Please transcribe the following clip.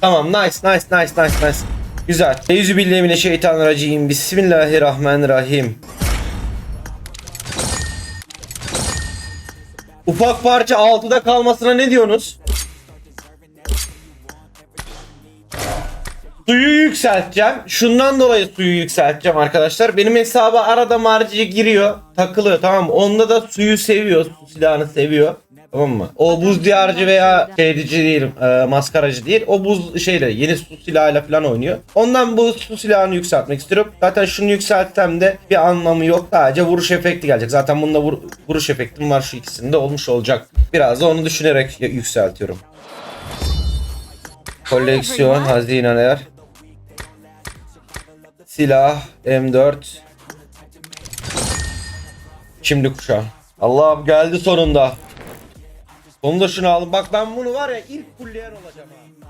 Tamam nice nice nice nice nice. Güzel. Eyüzü billahi mineşşeytanirracim. Bismillahirrahmanirrahim. Ufak parça 6'da kalmasına ne diyorsunuz? Suyu yükselteceğim. Şundan dolayı suyu yükselteceğim arkadaşlar. Benim hesaba arada marciye giriyor. Takılıyor tamam? Onda da suyu seviyor. Su silahını seviyor. Tamam mı? O buz diyarcı veya şeydici değilim. e, maskaracı değil. O buz şeyle yeni su silahıyla falan oynuyor. Ondan bu su silahını yükseltmek istiyorum. Zaten şunu yükseltsem de bir anlamı yok. Sadece vuruş efekti gelecek. Zaten bunda vur- vuruş efektim var şu ikisinde olmuş olacak. Biraz da onu düşünerek yükseltiyorum. Koleksiyon, hazineler. Silah, M4. Şimdi kuşağı. Allah'ım geldi sonunda. Sonunda şunu aldım. Bak ben bunu var ya ilk fulleyen olacağım ha.